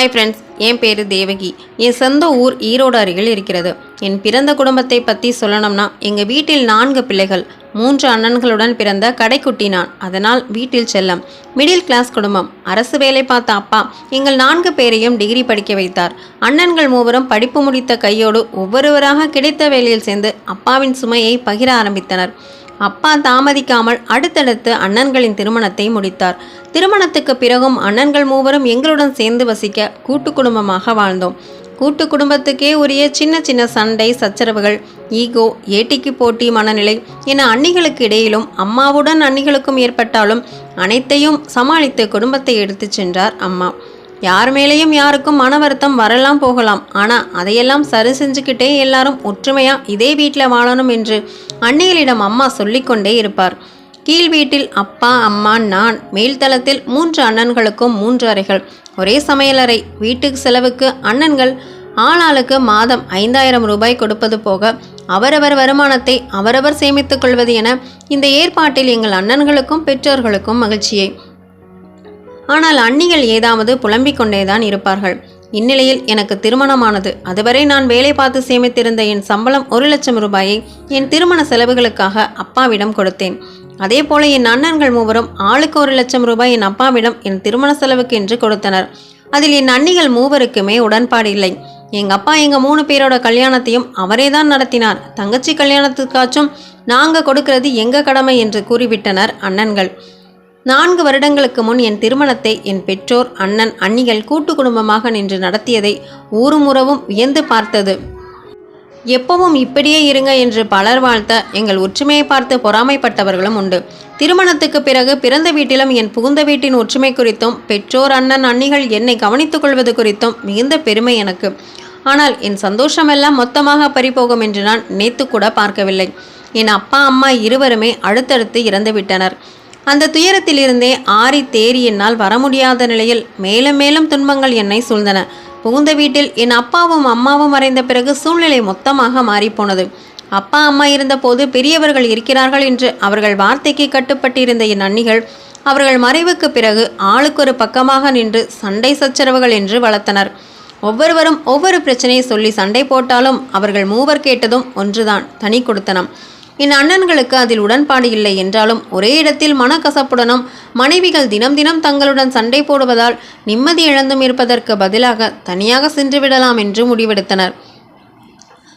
Hi friends என் பேர் தேவகி. என் சொந்த ஊர் ஈரோடு அருகில் இருக்கிறது. என் பிறந்த குடும்பத்தை பற்றி சொல்லணும்னா எங்கள் வீட்டில் நான்கு பிள்ளைகள். மூன்று அண்ணன்களுடன் பிறந்த கடைக்குட்டி நான். அதனால் வீட்டில் செல்லம். மிடில் கிளாஸ் குடும்பம். அரசு வேலை பார்த்த அப்பா எங்கள் நான்கு பேரையும் டிகிரி படிக்க வைத்தார். அண்ணன்கள் மூவரும் படிப்பு முடித்த கையோடு ஒவ்வொருவராக கிடைத்த வேலையில் சேர்ந்து அப்பாவின் சுமையை பகிர ஆரம்பித்தனர். அப்பா தாமதிக்காமல் அடுத்தடுத்து அண்ணன்களின் திருமணத்தை முடித்தார். திருமணத்துக்கு பிறகும் அண்ணன்கள் மூவரும் எங்களுடன் சேர்ந்து வசிக்க கூட்டு குடும்பமாக வாழ்ந்தோம். கூட்டு குடும்பத்துக்கே உரிய சின்ன சின்ன சண்டை சச்சரவுகள் ஈகோ ஏட்டிக்கு போட்டி மனநிலை என அன்னிகளுக்கு இடையிலும் அம்மாவுடன் அன்னிகளுக்கும் ஏற்பட்டாலும் அனைத்தையும் சமாளித்து குடும்பத்தை எடுத்துச் சென்றார் அம்மா. யார் மேலேயும் யாருக்கும் மன வருத்தம் வரலாம் போகலாம். ஆனால் அதையெல்லாம் சரி செஞ்சுக்கிட்டே எல்லாரும் ஒற்றுமையாக இதே வீட்டில் வாழணும் என்று அன்னைகளிடம் அம்மா சொல்லிக்கொண்டே இருப்பார். கீழ் வீட்டில் அப்பா அம்மா நான். மேல்தளத்தில் மூன்று அண்ணன்களுக்கும் மூன்று அறைகள். ஒரே சமையலறை. வீட்டுக்கு செலவுக்கு அண்ணன்கள் ஆளாளுக்கு மாதம் ஐந்தாயிரம் ரூபாய் கொடுப்பது போக அவரவர் வருமானத்தை அவரவர் சேமித்துக் கொள்வது என இந்த ஏற்பாட்டில் எங்கள் அண்ணன்களுக்கும் பெற்றோர்களுக்கும் மகிழ்ச்சியை. ஆனால் அண்ணிகள் ஏதாவது புலம்பிக் கொண்டேதான் இருப்பார்கள். இந்நிலையில் எனக்கு திருமணமானது. அதுவரை நான் வேலை பார்த்து சேமித்திருந்த என் சம்பளம் ஒரு லட்சம் ரூபாயை என் திருமண செலவுகளுக்காக அப்பாவிடம் கொடுத்தேன். அதே போல என் அண்ணன்கள் மூவரும் ஆளுக்கு ஒரு லட்சம் ரூபாய் என் அப்பாவிடம் என் திருமண செலவுக்கு என்று கொடுத்தனர். அதில் என் அண்ணிகள் மூவருக்குமே உடன்பாடு இல்லை. எங்கள் அப்பா எங்கள் மூணு பேரோட கல்யாணத்தையும் அவரே தான் நடத்தினார். தங்கச்சி கல்யாணத்துக்காச்சும் நாங்கள் கொடுக்கிறது எங்கள் கடமை என்று கூறிவிட்டனர் அண்ணன்கள். நான்கு வருடங்களுக்கு முன் என் திருமணத்தை என் பெற்றோர் அண்ணன் அண்ணிகள் கூட்டு குடும்பமாக நின்று நடத்தியதை ஊருமுறவும் வியந்து பார்த்தது. எப்பவும் இப்படியே இருங்க என்று பலர் வாழ்த்த எங்கள் ஒற்றுமையை பார்த்து பொறாமைப்பட்டவர்களும் உண்டு. திருமணத்துக்கு பிறகு பிறந்த வீட்டிலும் என் புகுந்த வீட்டின் ஒற்றுமை குறித்தும் பெற்றோர் அண்ணன் அண்ணிகள் என்னை கவனித்துக் கொள்வது குறித்தும் மிகுந்த பெருமை எனக்கு. ஆனால் என் சந்தோஷமெல்லாம் மொத்தமாக பறிபோகும் என்று நான் நினைத்து கூட பார்க்கவில்லை. என் அப்பா அம்மா இருவருமே அடுத்தடுத்து இறந்துவிட்டனர். அந்த துயரத்திலிருந்தே ஆறி தேறி என்னால் வர முடியாத நிலையில் மேலும் மேலும் துன்பங்கள் என்னை சூழ்ந்தன. புகுந்த வீட்டில் என் அப்பாவும் அம்மாவும் மறைந்த பிறகு சூழ்நிலை மொத்தமாக மாறிப்போனது. அப்பா அம்மா இருந்தபோது பெரியவர்கள் இருக்கிறார்கள் என்று அவர்கள் வார்த்தைக்கு கட்டுப்பட்டிருந்த என் அன்னிகள் அவர்கள் மறைவுக்கு பிறகு ஆளுக்கொரு பக்கமாக நின்று சண்டை சச்சரவுகள் என்று வளர்த்தனர். ஒவ்வொருவரும் ஒவ்வொரு பிரச்சனையை சொல்லி சண்டை போட்டாலும் அவர்கள் மூவர் கேட்டதும் ஒன்றுதான் தனி கொடுத்தனம். என் அண்ணன்களுக்கு அதில் உடன்பாடு இல்லை என்றாலும் ஒரே இடத்தில் மனக்கசப்புடனும் மனைவிகள் தினம் தினம் தங்களுடன் சண்டை போடுவதால் நிம்மதி இழந்தும் இருப்பதற்கு பதிலாக தனியாக சென்று விடலாம் என்று முடிவெடுத்தனர்.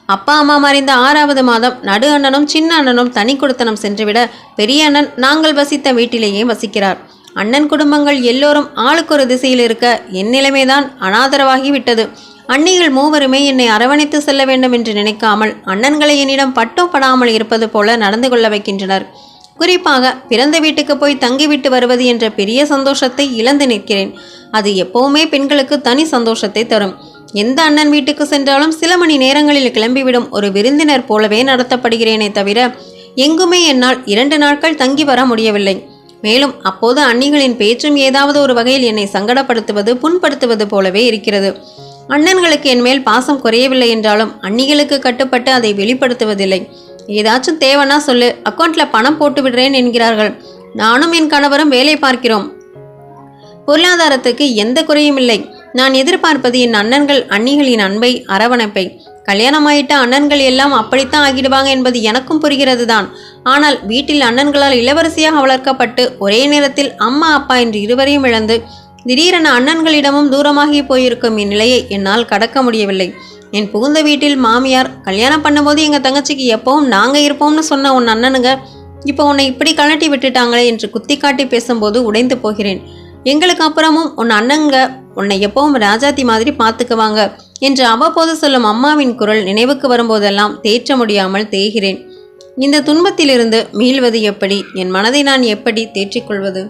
அப்பா அம்மா மறைந்த ஆறாவது மாதம் நடு அண்ணனும் சின்ன அண்ணனும் தனி கொடுத்தனம் சென்றுவிட பெரிய அண்ணன் நாங்கள் வசித்த வீட்டிலேயே வசிக்கிறார். அண்ணன் குடும்பங்கள் எல்லோரும் ஆளுக்கு ஒரு திசையில் இருக்க என் நிலைமைதான் அனாதரவாகி விட்டது அன்னிகள் மூவருமே என்னை அரவணைத்து செல்ல வேண்டும் என்று நினைக்காமல் அண்ணன்களை என்னிடம் பட்டோ படாமல் இருப்பது போல நடந்து கொள்ள வைக்கின்றனர். குறிப்பாக பிறந்த வீட்டுக்கு போய் தங்கிவிட்டு வருவது என்ற பெரிய சந்தோஷத்தை இழந்து நிற்கிறேன். அது எப்போவுமே பெண்களுக்கு தனி சந்தோஷத்தை தரும். எந்த அண்ணன் வீட்டுக்கு சென்றாலும் சில மணி நேரங்களில் கிளம்பிவிடும் ஒரு விருந்தினர் போலவே நடத்தப்படுகிறேனே தவிர எங்குமே என்னால் இரண்டு நாட்கள் தங்கி வர முடியவில்லை. மேலும் அப்போது அன்னிகளின் பேச்சும் ஏதாவது ஒரு வகையில் என்னை சங்கடப்படுத்துவது புண்படுத்துவது போலவே இருக்கிறது. அண்ணன்களுக்கு என் மேல் பாசம் குறையவில்லை என்றாலும் அன்னிகளுக்கு கட்டுப்பட்டு அதை வெளிப்படுத்துவதில்லை. ஏதாச்சும் தேவைன்னா சொல்லு. அக்கௌண்ட்ல பணம் போட்டு விடுறேன் என்கிறார்கள். நானும் என் கணவரும் வேலை பார்க்கிறோம். பொருளாதாரத்துக்கு எந்த குறையும் இல்லை. நான் எதிர்பார்ப்பது என் அண்ணன்கள் அன்னிகளின் அன்பை அரவணைப்பை. கல்யாணமாயிட்ட அண்ணன்கள் எல்லாம் அப்படித்தான் ஆகிடுவாங்க என்பது எனக்கும் புரிகிறது தான் ஆனால் வீட்டில் அண்ணன்களால் இளவரசியாக வளர்க்கப்பட்டு ஒரே நேரத்தில் அம்மா அப்பா என்று இருவரையும் இழந்து திடீரென அண்ணன்களிடமும் தூரமாகி போயிருக்கும் இந்நிலையை என்னால் கடக்க முடியவில்லை. என் புகுந்த வீட்டில் மாமியார் கல்யாணம் பண்ணும்போது எங்கள் தங்கச்சிக்கு எப்பவும் நாங்கள் இருப்போம்னு சொன்ன உன் அண்ணனுங்க இப்போ உன்னை இப்படி கழட்டி விட்டுட்டாங்களே என்று குத்தி காட்டி பேசும்போது உடைந்து போகிறேன். எங்களுக்கு அப்புறமும் உன் அண்ணங்க உன்னை எப்பவும் ராஜாத்தி மாதிரி பார்த்துக்குவாங்க என்று அவ்வப்போது சொல்லும் அம்மாவின் குரல் நினைவுக்கு வரும்போதெல்லாம் தேற்ற முடியாமல் தேய்கிறேன். இந்த துன்பத்திலிருந்து மீள்வது எப்படி? என் மனதை நான் எப்படி தேற்றிக்கொள்வது